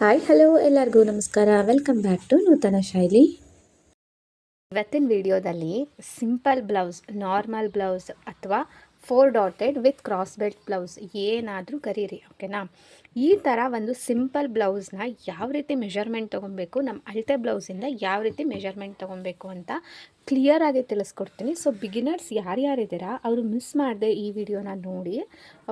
Hi hello ಎಲ್ಲರಿಗೂ ನಮಸ್ಕಾರ. Welcome back to ನೂತನ ಶೈಲಿ. ಇವತ್ತಿನ ವಿಡಿಯೋದಲ್ಲಿ ಸಿಂಪಲ್ ಬ್ಲೌಸ್ ನಾರ್ಮಲ್ ಬ್ಲೌಸ್ ಅಥವಾ four dotted with cross belt blouse ಏನಾದರೂ ಕರೀರಿ ಓಕೆನಾ ಈ ಥರ ಒಂದು ಸಿಂಪಲ್ ಬ್ಲೌಸ್ನ ಯಾವ ರೀತಿ ಮೆಷರ್ಮೆಂಟ್ ತೊಗೊಬೇಕು ನಮ್ಮ ಅಳತೆ ಬ್ಲೌಸಿಂದ ಯಾವ ರೀತಿ ಮೆಷರ್ಮೆಂಟ್ ತೊಗೊಬೇಕು ಅಂತ ಕ್ಲಿಯರಾಗಿ ತಿಳಿಸ್ಕೊಡ್ತೀನಿ. ಸೊ ಬಿಗಿನರ್ಸ್ ಯಾರ್ಯಾರಿದ್ದೀರಾ ಅವರು ಮಿಸ್ ಮಾಡದೆ ಈ ವಿಡಿಯೋನ ನೋಡಿ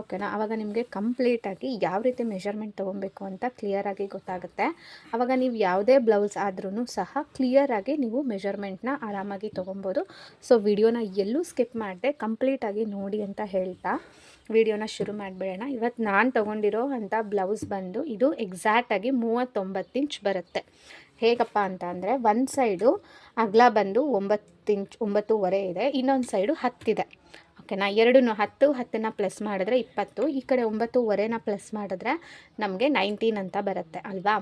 ಓಕೆನಾ ಅವಾಗ ನಿಮಗೆ ಕಂಪ್ಲೀಟಾಗಿ ಯಾವ ರೀತಿ ಮೆಷರ್ಮೆಂಟ್ ತೊಗೊಬೇಕು ಅಂತ ಕ್ಲಿಯರಾಗಿ ಗೊತ್ತಾಗುತ್ತೆ. ಆವಾಗ ನೀವು ಯಾವುದೇ ಬ್ಲೌಸ್ ಆದ್ರೂ ಸಹ ಕ್ಲಿಯರಾಗಿ ನೀವು ಮೆಷರ್ಮೆಂಟ್ನ ಆರಾಮಾಗಿ ತೊಗೊಬೋದು. ಸೊ ವಿಡಿಯೋನ ಎಲ್ಲೂ ಸ್ಕಿಪ್ ಮಾಡಿದೆ ಕಂಪ್ಲೀಟಾಗಿ ನೋಡಿ ಅಂತ ಹೇಳ್ತಾ. ವಿಡಿಯೋನ ಶುರು ಮಾಡಿಬಿಡೋಣ. ಇವತ್ತು ನಾನು ತೊಗೊಂಡಿರೋ ಅಂಥ ಬ್ಲೌಸ್ ಬಂದು ಇದು ಎಕ್ಸಾಕ್ಟಾಗಿ ಮೂವತ್ತೊಂಬತ್ತು ಇಂಚ್ ಬರುತ್ತೆ. ಹೇಗಪ್ಪ ಅಂತ ಅಂದರೆ ಒಂದು ಸೈಡು ಅಗಲ ಬಂದು ಒಂಬತ್ತು ಇಂಚ್, ಒಂಬತ್ತೂವರೆ ಇದೆ, ಇನ್ನೊಂದು ಸೈಡು ಹತ್ತಿದೆ ಓಕೆನಾ ಎರಡೂ ಹತ್ತು, ಹತ್ತನ್ನು ಪ್ಲಸ್ ಮಾಡಿದ್ರೆ ಇಪ್ಪತ್ತು, ಈ ಕಡೆ ಒಂಬತ್ತೂವರೆನ ಪ್ಲಸ್ ಮಾಡಿದ್ರೆ ನಮಗೆ ನೈನ್ಟೀನ್ ಅಂತ ಬರುತ್ತೆ, ಅಲ್ವಾ?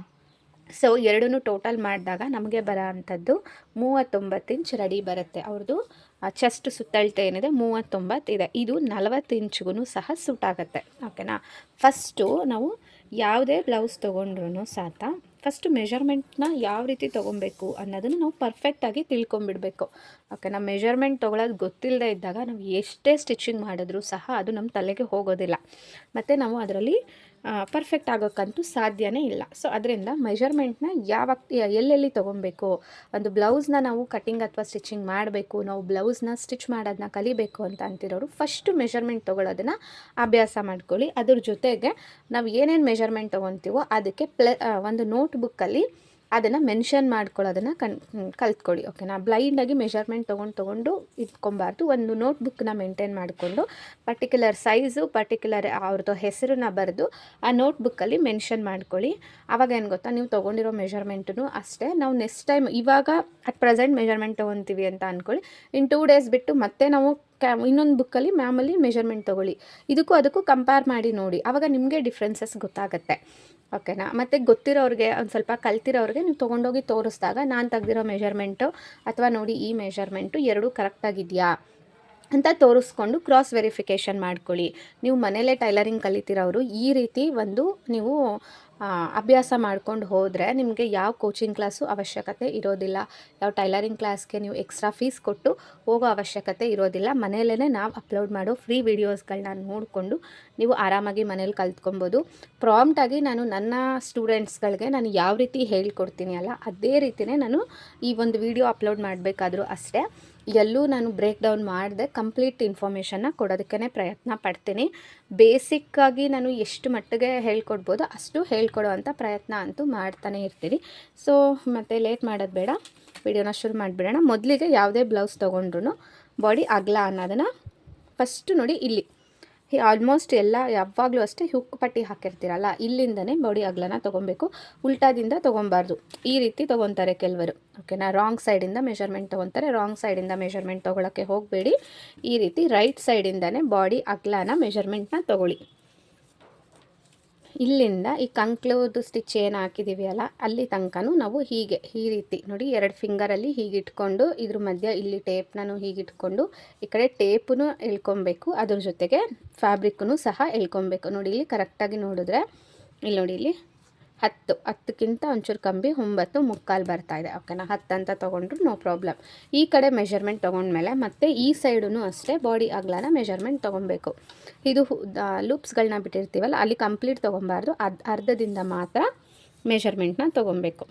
ಸೊ ಎರಡೂ ಟೋಟಲ್ ಮಾಡಿದಾಗ ನಮಗೆ ಬರೋ ಅಂಥದ್ದು ಮೂವತ್ತೊಂಬತ್ತು ಇಂಚ್ ರೆಡಿ ಬರುತ್ತೆ. ಅವ್ರದ್ದು ಚೆಸ್ಟ್ ಸುತ್ತಳತೆ ಏನಿದೆ, ಮೂವತ್ತೊಂಬತ್ತು ಇದೆ. ಇದು ನಲವತ್ತು ಇಂಚ್ಗೂ ಸಹ ಸೂಟಾಗುತ್ತೆ ಓಕೆನಾ ಫಸ್ಟು ನಾವು ಯಾವುದೇ ಬ್ಲೌಸ್ ತೊಗೊಂಡ್ರು ಸಾತ ಫಸ್ಟು ಮೆಷರ್ಮೆಂಟ್ನ ಯಾವ ರೀತಿ ತೊಗೊಬೇಕು ಅನ್ನೋದನ್ನು ನಾವು ಪರ್ಫೆಕ್ಟಾಗಿ ತಿಳ್ಕೊಂಬಿಡಬೇಕು. ಓಕೆನಾ ಮೆಷರ್ಮೆಂಟ್ ತೊಗೊಳೋದು ಗೊತ್ತಿಲ್ಲದೆ ಇದ್ದಾಗ ನಾವು ಎಷ್ಟೇ ಸ್ಟಿಚಿಂಗ್ ಮಾಡಿದ್ರೂ ಸಹ ಅದು ನಮ್ಮ ತಲೆಗೆ ಹೋಗೋದಿಲ್ಲ. ಮತ್ತು ನಾವು ಅದರಲ್ಲಿ ಪರ್ಫೆಕ್ಟ್ ಆಗೋಕ್ಕಂತೂ ಸಾಧ್ಯನೇ ಇಲ್ಲ. ಸೊ ಅದರಿಂದ ಮೆಷರ್ಮೆಂಟ್ನ ಯಾವಾಗ ಎಲ್ಲೆಲ್ಲಿ ತೊಗೊಬೇಕು ಒಂದು ಬ್ಲೌಸ್ನ ನಾವು ಕಟಿಂಗ್ ಅಥವಾ ಸ್ಟಿಚಿಂಗ್ ಮಾಡಬೇಕು, ನಾವು ಬ್ಲೌಸ್ನ ಸ್ಟಿಚ್ ಮಾಡೋದನ್ನ ಕಲಿಬೇಕು ಅಂತ ಅಂತಿರೋರು ಫಸ್ಟು ಮೆಷರ್ಮೆಂಟ್ ತೊಗೊಳೋದನ್ನು ಅಭ್ಯಾಸ ಮಾಡ್ಕೊಳ್ಳಿ. ಅದ್ರ ಜೊತೆಗೆ ನಾವು ಏನೇನು ಮೆಷರ್ಮೆಂಟ್ ತೊಗೊತೀವೋ ಅದಕ್ಕೆ ಪ್ಲ ಒಂದು ನೋಟ್ ಬುಕ್ಕಲ್ಲಿ ಅದನ್ನು ಮೆನ್ಷನ್ ಮಾಡ್ಕೊಳ್ಳೋದನ್ನು ಕನ್ ಕಲ್ತ್ಕೊಳ್ಳಿ ಓಕೆನಾ ಬ್ಲೈಂಡಾಗಿ ಮೆಷರ್ಮೆಂಟ್ ತೊಗೊಂಡು ತೊಗೊಂಡು ಇಟ್ಕೊಬಾರ್ದು. ಒಂದು ನೋಟ್ಬುಕ್ನ ಮೇಂಟೈನ್ ಮಾಡಿಕೊಂಡು ಪರ್ಟಿಕ್ಯುಲರ್ ಸೈಜು ಪರ್ಟಿಕ್ಯುಲರ್ ಅವ್ರದ್ದು ಹೆಸರನ್ನ ಬರೆದು ಆ ನೋಟ್ಬುಕ್ಕಲ್ಲಿ ಮೆನ್ಷನ್ ಮಾಡ್ಕೊಳ್ಳಿ. ಆವಾಗ ಏನು ಗೊತ್ತಾ? ನೀವು ತೊಗೊಂಡಿರೋ ಮೆಷರ್ಮೆಂಟು ಅಷ್ಟೇ. ನಾವು ನೆಕ್ಸ್ಟ್ ಟೈಮ್ ಇವಾಗ ಅಟ್ ಪ್ರೆಸೆಂಟ್ ಮೆಷರ್ಮೆಂಟ್ ತೊಗೊತೀವಿ ಅಂತ ಅಂದ್ಕೊಳ್ಳಿ ಇನ್ ಟೂ ಡೇಸ್ ಬಿಟ್ಟು ಮತ್ತೆ ನಾವು ಕ್ಯಾ ಇನ್ನೊಂದು ಬುಕ್ಕಲ್ಲಿ ಮ್ಯಾಮಲ್ಲಿ ಮೆಷರ್ಮೆಂಟ್ ತೊಗೊಳ್ಳಿ. ಇದಕ್ಕೂ ಅದಕ್ಕೂ ಕಂಪೇರ್ ಮಾಡಿ ನೋಡಿ. ಆವಾಗ ನಿಮಗೆ ಡಿಫ್ರೆನ್ಸಸ್ ಗೊತ್ತಾಗುತ್ತೆ. ಓಕೆನಾ? ಮತ್ತು ಗೊತ್ತಿರೋರಿಗೆ, ಒಂದು ಸ್ವಲ್ಪ ಕಲ್ತಿರೋರಿಗೆ ನೀವು ತೊಗೊಂಡೋಗಿ ತೋರಿಸಿದಾಗ ನಾನು ತೆಗ್ದಿರೋ ಮೆಷರ್ಮೆಂಟು ಅಥವಾ ನೋಡಿ ಈ ಮೆಷರ್ಮೆಂಟು ಎರಡೂ ಕರೆಕ್ಟಾಗಿದೆಯಾ ಅಂತ ತೋರಿಸ್ಕೊಂಡು ಕ್ರಾಸ್ ವೆರಿಫಿಕೇಷನ್ ಮಾಡ್ಕೊಳ್ಳಿ. ನೀವು ಮನೇಲೇ ಟೈಲರಿಂಗ್ ಕಲಿತಿರೋರು ಈ ರೀತಿ ಒಂದು ನೀವು ಅಭ್ಯಾಸ ಮಾಡ್ಕೊಂಡು ಹೋದರೆ ನಿಮಗೆ ಯಾವ ಕೋಚಿಂಗ್ ಕ್ಲಾಸು ಅವಶ್ಯಕತೆ ಇರೋದಿಲ್ಲ. ಯಾವ ಟೈಲರಿಂಗ್ ಕ್ಲಾಸ್ಗೆ ನೀವು ಎಕ್ಸ್ಟ್ರಾ ಫೀಸ್ ಕೊಟ್ಟು ಹೋಗೋ ಅವಶ್ಯಕತೆ ಇರೋದಿಲ್ಲ. ಮನೆಯಲ್ಲೇ ನಾವು ಅಪ್ಲೋಡ್ ಮಾಡೋ ಫ್ರೀ ವೀಡಿಯೋಸ್ಗಳನ್ನ ನೋಡಿಕೊಂಡು ನೀವು ಆರಾಮಾಗಿ ಮನೇಲಿ ಕಲ್ತ್ಕೊಬೋದು. ಪ್ರಾಂಪ್ಟಾಗಿ ನಾನು ನನ್ನ ಸ್ಟೂಡೆಂಟ್ಸ್ಗಳಿಗೆ ನಾನು ಯಾವ ರೀತಿ ಹೇಳ್ಕೊಡ್ತೀನಿ ಅಲ್ಲ, ಅದೇ ರೀತಿಯೇ ನಾನು ಈ ಒಂದು ವಿಡಿಯೋ ಅಪ್ಲೋಡ್ ಮಾಡಬೇಕಾದ್ರೂ ಅಷ್ಟೇ. ಎಲ್ಲೂ ನಾನು ಬ್ರೇಕ್ ಡೌನ್ ಮಾಡಿದೆ ಕಂಪ್ಲೀಟ್ ಇನ್ಫಾರ್ಮೇಷನ್ನ ಕೊಡೋದಕ್ಕೇ ಪ್ರಯತ್ನ ಪಡ್ತೀನಿ. ಬೇಸಿಕ್ಕಾಗಿ ನಾನು ಎಷ್ಟು ಮಟ್ಟಿಗೆ ಹೇಳ್ಕೊಡ್ಬೋದು ಅಷ್ಟು ಹೇಳ್ಕೊಡೋ ಅಂಥ ಪ್ರಯತ್ನ ಅಂತೂ ಮಾಡ್ತಾನೆ ಇರ್ತೀನಿ ಸೊ ಮತ್ತು ಲೇಟ್ ಮಾಡೋದು ಬೇಡ ವಿಡಿಯೋನ ಶುರು ಮಾಡಿಬಿಡೋಣ. ಮೊದಲಿಗೆ ಯಾವುದೇ ಬ್ಲೌಸ್ ತೊಗೊಂಡ್ರು ಬಾಡಿ ಅಗಲ ಅನ್ನೋದನ್ನು ಫಸ್ಟು ನೋಡಿ ಇಲ್ಲಿ. ಆಲ್ಮೋಸ್ಟ್ ಎಲ್ಲ ಯಾವಾಗಲೂ ಅಷ್ಟೇ ಹುಕ್ ಪಟ್ಟಿ ಹಾಕಿರ್ತೀರಲ್ಲ, ಇಲ್ಲಿಂದನೇ ಬಾಡಿ ಅಗ್ಲನ ತೊಗೊಬೇಕು. ಉಲ್ಟಾದಿಂದ ತೊಗೊಬಾರ್ದು. ಈ ರೀತಿ ತೊಗೊತಾರೆ ಕೆಲವರು. ಓಕೆನಾ ರಾಂಗ್ ಸೈಡಿಂದ ಮೆಷರ್ಮೆಂಟ್ ತೊಗೊತಾರೆ ರಾಂಗ್ ಸೈಡಿಂದ ಮೆಷರ್ಮೆಂಟ್ ತೊಗೊಳಕ್ಕೆ ಹೋಗಬೇಡಿ. ಈ ರೀತಿ ರೈಟ್ ಸೈಡಿಂದನೇ ಬಾಡಿ ಅಗ್ಲನ ಮೆಷರ್ಮೆಂಟ್ನ ತೊಗೊಳ್ಳಿ. ಇಲ್ಲಿಂದ ಈ ಕಂಕ್ಲೋದು ಸ್ಟಿಚ್ ಏನು ಹಾಕಿದ್ದೀವಿ ಅಲ್ಲ, ಅಲ್ಲಿ ತನಕನೂ ನಾವು ಹೀಗೆ, ಈ ರೀತಿ ನೋಡಿ ಎರಡು ಫಿಂಗರಲ್ಲಿ ಹೀಗೆ ಇಟ್ಕೊಂಡು, ಇದ್ರ ಮಧ್ಯ ಇಲ್ಲಿ ಟೇಪ್ನೂ ಹೀಗೆ ಇಟ್ಕೊಂಡು, ಈ ಕಡೆ ಟೇಪನ್ನು ಎಳ್ಕೊಬೇಕು, ಅದ್ರ ಜೊತೆಗೆ ಫ್ಯಾಬ್ರಿಕ್ಕೂ ಸಹ ಎಳ್ಕೊಬೇಕು. ನೋಡಿ ಇಲ್ಲಿ ಕರೆಕ್ಟಾಗಿ ನೋಡಿದ್ರೆ, ಇಲ್ಲಿ ನೋಡಿ ಇಲ್ಲಿ ಹತ್ತು, ಹತ್ತಕ್ಕಿಂತ ಒಂಚೂರು ಕಮ್ಮಿ, ಒಂಬತ್ತು, ಮುಕ್ಕಾಲು ಬರ್ತಾ ಇದೆ. ಓಕೆನಾ ಹತ್ತು ಅಂತ ತೊಗೊಂಡ್ರು ನೋ ಪ್ರಾಬ್ಲಮ್ ಈ ಕಡೆ ಮೆಷರ್ಮೆಂಟ್ ತೊಗೊಂಡ್ಮೇಲೆ ಮತ್ತು ಈ ಸೈಡೂ ಅಷ್ಟೇ ಬಾಡಿ ಅಗ್ಲನ ಮೆಷರ್ಮೆಂಟ್ ತೊಗೊಬೇಕು. ಇದು ಲೂಪ್ಸ್ಗಳನ್ನ ಬಿಟ್ಟಿರ್ತೀವಲ್ಲ, ಅಲ್ಲಿ ಕಂಪ್ಲೀಟ್ ತೊಗೊಬಾರ್ದು. ಅದು, ಅರ್ಧದಿಂದ ಮಾತ್ರ ಮೆಷರ್ಮೆಂಟ್ನ ತೊಗೊಬೇಕು.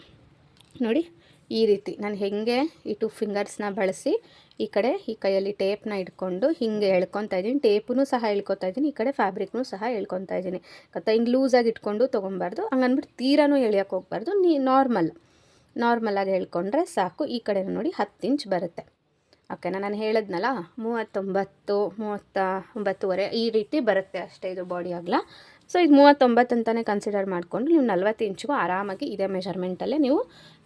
ನೋಡಿ ಈ ರೀತಿ ನಾನು ಹೇಗೆ ಈ ಟು ಫಿಂಗರ್ಸ್ನ ಬಳಸಿ ಈ ಕಡೆ ಈ ಕೈಯಲ್ಲಿ ಟೇಪ್ನ ಇಟ್ಕೊಂಡು ಹಿಂಗೆ ಎಳ್ಕೊತಾ ಇದ್ದೀನಿ. ಟೇಪೂ ಸಹ ಎಳ್ಕೊತಾ ಇದ್ದೀನಿ. ಈ ಕಡೆ ಫ್ಯಾಬ್ರಿಕ್ನು ಸಹ ಎಳ್ಕೊತಾ ಇದ್ದೀನಿ. ಗೊತ್ತಾ ಹಿಂಗೆ ಲೂಸಾಗಿ ಇಟ್ಕೊಂಡು ತೊಗೊಬಾರ್ದು. ಹಂಗನ್ಬಿಟ್ಟು ತೀರಾನು ಎಳಿಯೋಕೆ ಹೋಗ್ಬಾರ್ದು. ನೀ ನಾರ್ಮಲ್ ನಾರ್ಮಲಾಗಿ ಹೇಳ್ಕೊಂಡ್ರೆ ಸಾಕು. ಈ ಕಡೆ ನೋಡಿ ಹತ್ತು ಇಂಚ್ ಬರುತ್ತೆ. ಓಕೆನಾ ನಾನು ಹೇಳಿದ್ನಲ್ಲ, ಮೂವತ್ತೊಂಬತ್ತು, ಮೂವತ್ತ ಒಂಬತ್ತುವರೆ ಈ ರೀತಿ ಬರುತ್ತೆ ಅಷ್ಟೇ ಇದು ಬಾಡಿ ಆಗಲ ಸೊ ಇದು ಮೂವತ್ತೊಂಬತ್ತು ಅಂತಲೇ ಕನ್ಸಿಡರ್ ಮಾಡಿಕೊಂಡು ನೀವು ನಲ್ವತ್ತು ಇಂಚಿಗೂ ಆರಾಮಾಗಿ ಇದೇ ಮೆಷರ್ಮೆಂಟಲ್ಲೇ ನೀವು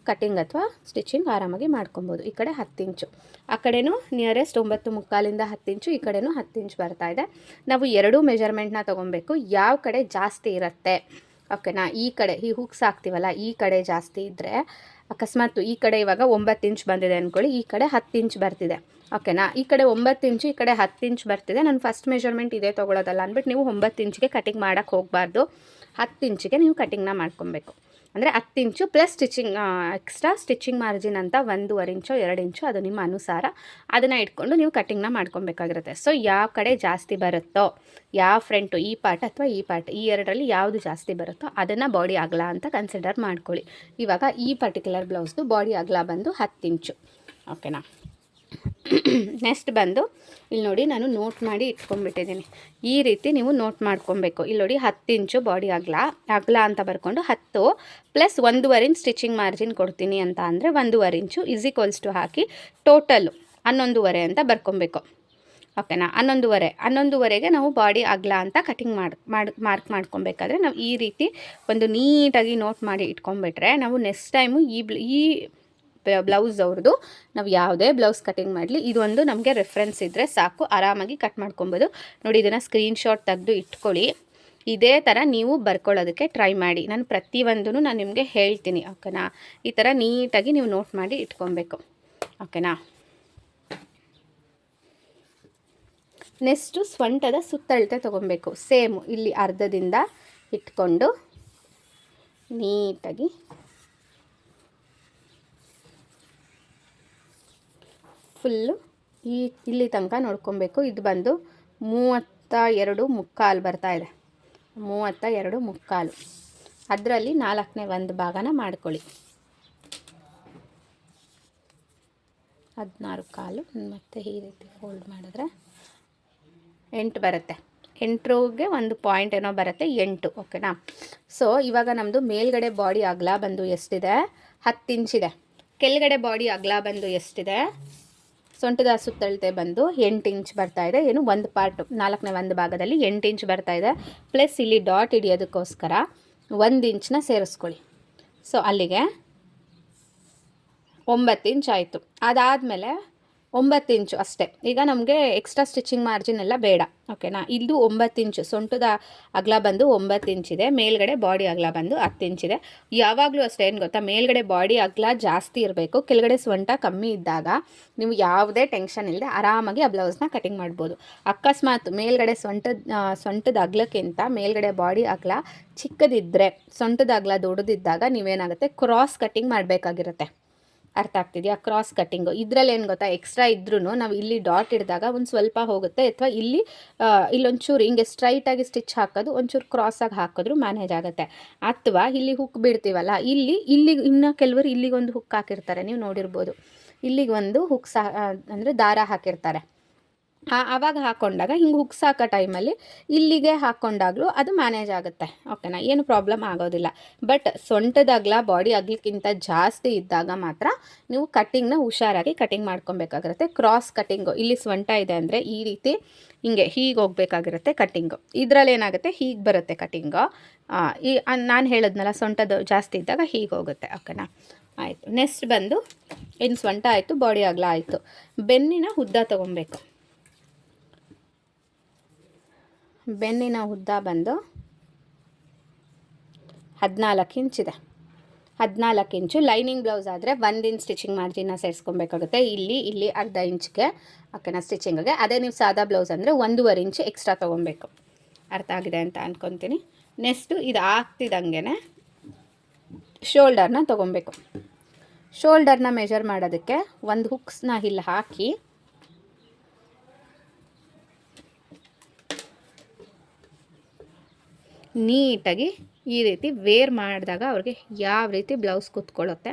ಕಟ್ಟಿಂಗ್ ಅಥವಾ ಸ್ಟಿಚಿಂಗ್ ಆರಾಮಾಗಿ ಮಾಡ್ಕೊಬೋದು. ಈ ಕಡೆ ಹತ್ತು ಇಂಚು. ಆ ಕಡೆನೂ ನಿಯರೆಸ್ಟ್ ಒಂಬತ್ತು ಮುಕ್ಕಾಲಿಂದ ಹತ್ತು ಇಂಚು, ಈ ಕಡೆನೂ ಹತ್ತು ಇಂಚು ಬರ್ತಾ ಇದೆ. ನಾವು ಎರಡೂ ಮೆಜರ್ಮೆಂಟ್ನ ತೊಗೊಬೇಕು. ಯಾವ ಕಡೆ ಜಾಸ್ತಿ ಇರುತ್ತೆ? ಓಕೆನಾ ಈ ಕಡೆ, ಈ ಹುಕ್ಸ್ ಹಾಕ್ತೀವಲ್ಲ, ಈ ಕಡೆ ಜಾಸ್ತಿ ಇದ್ದರೆ ಅಕಸ್ಮಾತ್ ಈ ಕಡೆ ಇವಾಗ ಒಂಬತ್ತು ಇಂಚ್ ಬಂದಿದೆ ಅಂದ್ಕೊಳ್ಳಿ ಈ ಕಡೆ ಹತ್ತು ಇಂಚ್ ಬರ್ತಿದೆ. ಓಕೆನಾ ಈ ಕಡೆ ಒಂಬತ್ತು ಇಂಚು, ಈ ಕಡೆ ಹತ್ತು ಇಂಚ್ ಬರ್ತಿದೆ. ನಾನು ಫಸ್ಟ್ ಮೆಜರ್ಮೆಂಟ್ ಇದೇ ತೊಗೊಳೋದಲ್ಲ ಅಂದ್ಬಿಟ್ಟು ನೀವು ಒಂಬತ್ತು ಇಂಚಿಗೆ ಕಟಿಂಗ್ ಮಾಡೋಕ್ಕೆ ಹೋಗಬಾರ್ದು. ಹತ್ತು ಇಂಚಿಗೆ ನೀವು ಕಟಿಂಗ್ನ ಮಾಡ್ಕೊಬೇಕು. ಅಂದರೆ ಹತ್ತು inch plus stitching extra stitching margin ಅಂತ ಒಂದೂವರೆ ಇಂಚು, ಎರಡು ಇಂಚು ಅದು ನಿಮ್ಮ ಅನುಸಾರ ಅದನ್ನು ಇಟ್ಕೊಂಡು ನೀವು ಕಟ್ಟಿಂಗ್ನ ಮಾಡ್ಕೊಬೇಕಾಗಿರುತ್ತೆ. ಸೊ ಯಾವ ಕಡೆ ಜಾಸ್ತಿ ಬರುತ್ತೋ, ಯಾವ ಫ್ರಂಟು ಈ ಪಾರ್ಟ್ ಅಥವಾ ಈ ಪಾರ್ಟ್ ಈ ಎರಡರಲ್ಲಿ ಯಾವುದು ಜಾಸ್ತಿ ಬರುತ್ತೋ ಅದನ್ನು ಬಾಡಿ ಅಗಲ ಅಂತ ಕನ್ಸಿಡರ್ ಮಾಡ್ಕೊಳ್ಳಿ. ಇವಾಗ ಈ ಪರ್ಟಿಕ್ಯುಲರ್ ಬ್ಲೌಸ್ದು ಬಾಡಿ ಅಗಲ ಬಂದು ಹತ್ತು ಇಂಚು ಓಕೆನಾ ನೆಕ್ಸ್ಟ್ ಬಂದು, ಇಲ್ಲಿ ನೋಡಿ ನಾನು ನೋಟ್ ಮಾಡಿ ಇಟ್ಕೊಂಡ್ಬಿಟ್ಟಿದ್ದೀನಿ. ಈ ರೀತಿ ನೀವು ನೋಟ್ ಮಾಡ್ಕೊಬೇಕು. ಇಲ್ಲಿ ನೋಡಿ ಹತ್ತು ಇಂಚು ಬಾಡಿ ಅಗಲ ಅಗಲ ಅಂತ ಬರ್ಕೊಂಡು ಹತ್ತು ಪ್ಲಸ್ ಒಂದೂವರೆ ಇಂಚ್ ಸ್ಟಿಚಿಂಗ್ ಮಾರ್ಜಿನ್ ಕೊಡ್ತೀನಿ ಅಂತ ಅಂದರೆ ಒಂದೂವರೆ ಇಂಚು ಈಕ್ವಲ್ಸ್ ಟು ಹಾಕಿ ಟೋಟಲ್ಲು ಹನ್ನೊಂದುವರೆ ಅಂತ ಬರ್ಕೊಬೇಕು. ಓಕೆನಾ ಹನ್ನೊಂದುವರೆ. ಹನ್ನೊಂದುವರೆಗೆ ನಾವು ಬಾಡಿ ಅಗಲ ಅಂತ ಕಟಿಂಗ್ ಮಾಡಿ ಮಾಡಿ ಮಾರ್ಕ್ ಮಾಡ್ಕೊಬೇಕಾದ್ರೆ ನಾವು ಈ ರೀತಿ ಒಂದು ನೀಟಾಗಿ ನೋಟ್ ಮಾಡಿ ಇಟ್ಕೊಂಡ್ಬಿಟ್ರೆ ನಾವು ನೆಕ್ಸ್ಟ್ ಟೈಮು ಈ ಈ ಬ್ಲೌಸ್ ಅವ್ರದ್ದು ನಾವು ಯಾವುದೇ ಬ್ಲೌಸ್ ಕಟಿಂಗ್ ಮಾಡಲಿ, ಇದೊಂದು ನಮಗೆ ರೆಫ್ರೆನ್ಸ್ ಇದ್ದರೆ ಸಾಕು. ಆರಾಮಾಗಿ ಕಟ್ ಮಾಡ್ಕೊಬೋದು. ನೋಡಿ, ಇದನ್ನು ಸ್ಕ್ರೀನ್ಶಾಟ್ ತೆಗೆದು ಇಟ್ಕೊಳ್ಳಿ. ಇದೇ ಥರ ನೀವು ಬರ್ಕೊಳ್ಳೋದಕ್ಕೆ ಟ್ರೈ ಮಾಡಿ. ನಾನು ಪ್ರತಿಯೊಂದೂ ನಾನು ನಿಮಗೆ ಹೇಳ್ತೀನಿ, ಓಕೆನಾ? ಈ ಥರ ನೀಟಾಗಿ ನೀವು ನೋಟ್ ಮಾಡಿ ಇಟ್ಕೊಬೇಕು, ಓಕೆನಾ? ನೆಕ್ಸ್ಟು ಸ್ವಂಟದ ಸುತ್ತಳತೆ ತೊಗೊಬೇಕು. ಸೇಮು, ಇಲ್ಲಿ ಅರ್ಧದಿಂದ ಇಟ್ಕೊಂಡು ನೀಟಾಗಿ ಫುಲ್ಲು ಈ ಇಲ್ಲಿ ತನಕ ನೋಡ್ಕೊಬೇಕು. ಇದು ಬಂದು ಮೂವತ್ತ ಎರಡು ಮುಕ್ಕಾಲು ಬರ್ತಾ ಇದೆ. ಮೂವತ್ತ ಎರಡು ಮುಕ್ಕಾಲು. ಅದರಲ್ಲಿ ನಾಲ್ಕನೇ ಒಂದು ಭಾಗನ ಮಾಡ್ಕೊಳ್ಳಿ. ಹದಿನಾರು ಕಾಲು. ಮತ್ತು ಈ ರೀತಿ ಫೋಲ್ಡ್ ಮಾಡಿದ್ರೆ ಎಂಟು ಬರುತ್ತೆ. ಎಂಟ್ರಿಗೆ ಒಂದು ಪಾಯಿಂಟ್ ಏನೋ ಬರುತ್ತೆ, ಎಂಟು. ಓಕೆನಾ ಸೊ ಇವಾಗ ನಮ್ಮದು ಮೇಲ್ಗಡೆ ಬಾಡಿ ಅಗಲ ಬಂದು ಎಷ್ಟಿದೆ? ಹತ್ತು ಇಂಚಿದೆ ಕೆಳಗಡೆ ಬಾಡಿ ಅಗಲ ಬಂದು ಎಷ್ಟಿದೆ? ಸೊಂಟದ ಸುತ್ತಳತೆ ಬಂದು ಎಂಟು ಇಂಚ್ ಬರ್ತಾ ಇದೆ. ಏನು ಒಂದು ಪಾರ್ಟ್ ನಾಲ್ಕನೇ ಒಂದು ಭಾಗದಲ್ಲಿ ಎಂಟು ಇಂಚ್ ಬರ್ತಾ ಇದೆ. ಪ್ಲಸ್ ಇಲ್ಲಿ ಡಾಟ್ ಹಿಡಿಯೋದಕ್ಕೋಸ್ಕರ ಒಂದು ಇಂಚನ್ನ ಸೇರಿಸ್ಕೊಳ್ಳಿ. ಸೊ ಅಲ್ಲಿಗೆ ಒಂಬತ್ತು ಇಂಚ್ ಆಯಿತು. ಅದಾದಮೇಲೆ ಒಂಬತ್ತು ಇಂಚು ಅಷ್ಟೇ. ಈಗ ನಮಗೆ ಎಕ್ಸ್ಟ್ರಾ ಸ್ಟಿಚಿಂಗ್ ಮಾರ್ಜಿನ್ ಎಲ್ಲ ಬೇಡ. ಓಕೆನಾ ಇದು ಒಂಬತ್ತು ಇಂಚು. ಸೊಂಟದ ಅಗಲ ಬಂದು ಒಂಬತ್ತು ಇಂಚಿದೆ ಮೇಲ್ಗಡೆ ಬಾಡಿ ಅಗಲ ಬಂದು ಹತ್ತು ಇಂಚಿದೆ ಯಾವಾಗಲೂ ಅಷ್ಟೇ, ಏನು ಗೊತ್ತಾ? ಮೇಲ್ಗಡೆ ಬಾಡಿ ಅಗಲ ಜಾಸ್ತಿ ಇರಬೇಕು. ಕೆಳಗಡೆ ಸೊಂಟ ಕಮ್ಮಿ ಇದ್ದಾಗ ನೀವು ಯಾವುದೇ ಟೆನ್ಷನ್ ಇಲ್ಲದೆ ಆರಾಮಾಗಿ ಆ ಬ್ಲೌಸ್ನ ಕಟಿಂಗ್ ಮಾಡ್ಬೋದು. ಅಕಸ್ಮಾತ್ ಮೇಲ್ಗಡೆ ಸೊಂಟದ ಸೊಂಟದ ಅಗ್ಲಕ್ಕಿಂತ ಮೇಲ್ಗಡೆ ಬಾಡಿ ಅಗಲ ಚಿಕ್ಕದಿದ್ದರೆ ಸೊಂಟದ ಅಗಲ ದೊಡ್ಡದಿದ್ದಾಗ ನೀವೇನಾಗುತ್ತೆ? Cross cutting ಮಾಡಬೇಕಾಗಿರುತ್ತೆ. ಅರ್ಥ ಆಗ್ತಿದೆಯಾ? ಕ್ರಾಸ್ ಕಟ್ಟಿಂಗು ಇದರಲ್ಲಿ ಏನು ಗೊತ್ತಾ? ಎಕ್ಸ್ಟ್ರಾ ಇದ್ರೂ ನಾವು ಇಲ್ಲಿ ಡಾಟ್ ಇಡಿದಾಗ ಒಂದು ಸ್ವಲ್ಪ ಹೋಗುತ್ತೆ ಅಥವಾ ಇಲ್ಲಿ ಇಲ್ಲೊಂಚೂರು ಹಿಂಗೆ ಸ್ಟ್ರೈಟಾಗಿ ಸ್ಟಿಚ್ ಹಾಕೋದು, ಒಂಚೂರು ಕ್ರಾಸಾಗಿ ಹಾಕಿದ್ರು ಮ್ಯಾನೇಜ್ ಆಗುತ್ತೆ. ಅಥವಾ ಇಲ್ಲಿ ಹುಕ್ ಬಿಡ್ತೀವಲ್ಲ, ಇಲ್ಲಿ ಇಲ್ಲಿಗೆ ಇನ್ನು ಕೆಲವರು ಇಲ್ಲಿಗೊಂದು ಹುಕ್ ಹಾಕಿರ್ತಾರೆ, ನೀವು ನೋಡಿರ್ಬೋದು. ಇಲ್ಲಿಗೆ ಒಂದು ಹುಕ್ ಸಹ ಅಂದರೆ ದಾರ ಹಾಕಿರ್ತಾರೆ. ಆವಾಗ ಹಾಕ್ಕೊಂಡಾಗ ಹಿಂಗೆ ಹುಕ್ಸ್ ಹಾಕೋ ಟೈಮಲ್ಲಿ ಇಲ್ಲಿಗೆ ಹಾಕ್ಕೊಂಡಾಗಲೂ ಅದು ಮ್ಯಾನೇಜ್ ಆಗುತ್ತೆ. ಓಕೆನಾ ಏನು ಪ್ರಾಬ್ಲಮ್ ಆಗೋದಿಲ್ಲ. ಬಟ್ ಸೊಂಟದಾಗ್ಲ ಬಾಡಿ ಅಗ್ಲಕ್ಕಿಂತ ಜಾಸ್ತಿ ಇದ್ದಾಗ ಮಾತ್ರ ನೀವು ಕಟ್ಟಿಂಗ್ನ ಹುಷಾರಾಗಿ ಕಟಿಂಗ್ ಮಾಡ್ಕೊಬೇಕಾಗಿರುತ್ತೆ. ಕ್ರಾಸ್ ಕಟ್ಟಿಂಗು ಇಲ್ಲಿ ಸೊಂಟ ಇದೆ ಅಂದರೆ ಈ ರೀತಿ ಹಿಂಗೆ ಹೀಗೆ ಹೋಗ್ಬೇಕಾಗಿರುತ್ತೆ ಕಟ್ಟಿಂಗು ಇದರಲ್ಲಿ ಏನಾಗುತ್ತೆ? ಹೀಗೆ ಬರುತ್ತೆ ಕಟ್ಟಿಂಗು ಈ ನಾನು ಹೇಳಿದ್ನಲ್ಲ, ಸೊಂಟದ ಜಾಸ್ತಿ ಇದ್ದಾಗ ಹೀಗೆ ಹೋಗುತ್ತೆ. ಓಕೆನಾ ಆಯಿತು. ನೆಕ್ಸ್ಟ್ ಬಂದು ಇನ್ನು ಸೊಂಟ ಆಯಿತು ಬಾಡಿ ಅಗಲ ಆಯಿತು. ಬೆನ್ನಿನ ಉದ್ದ ತೊಗೊಬೇಕು. ಬೆನ್ನಿನ ಉದ್ದ ಬಂದು ಹದಿನಾಲ್ಕು ಇಂಚಿದೆ ಹದಿನಾಲ್ಕು ಇಂಚು. ಲೈನಿಂಗ್ ಬ್ಲೌಸ್ ಆದರೆ ಇಂಚ್ ಸ್ಟಿಚಿಂಗ್ ಮಾರ್ಜಿನ ಸೇರಿಸ್ಕೊಬೇಕಾಗುತ್ತೆ. ಇಲ್ಲಿ ಇಲ್ಲಿ ಅರ್ಧ ಇಂಚ್ಗೆ ಓಕೆನಾ ಸ್ಟಿಚಿಂಗ್ಗೆ. ಅದೇ ನೀವು ಸಾದಾ ಬ್ಲೌಸ್ ಅಂದರೆ ಒಂದೂವರೆ ಇಂಚು ಎಕ್ಸ್ಟ್ರಾ ತೊಗೊಬೇಕು ಅರ್ಥ ಆಗಿದೆ ಅಂತ ಅಂದ್ಕೊತೀನಿ ನೆಕ್ಸ್ಟು ಇದು ಆಗ್ತಿದ್ದಂಗೆ ಶೋಲ್ಡರ್ನ ತೊಗೊಬೇಕು ಶೋಲ್ಡರ್ನ ಮೆಜರ್ ಮಾಡೋದಕ್ಕೆ ಒಂದು ಹುಕ್ಸ್ನ ಇಲ್ಲಿ ಹಾಕಿ ನೀಟಾಗಿ ಈ ರೀತಿ ವೇರ್ ಮಾಡಿದಾಗ ಅವ್ರಿಗೆ ಯಾವ ರೀತಿ ಬ್ಲೌಸ್ ಕೂತ್ಕೊಳ್ಳುತ್ತೆ,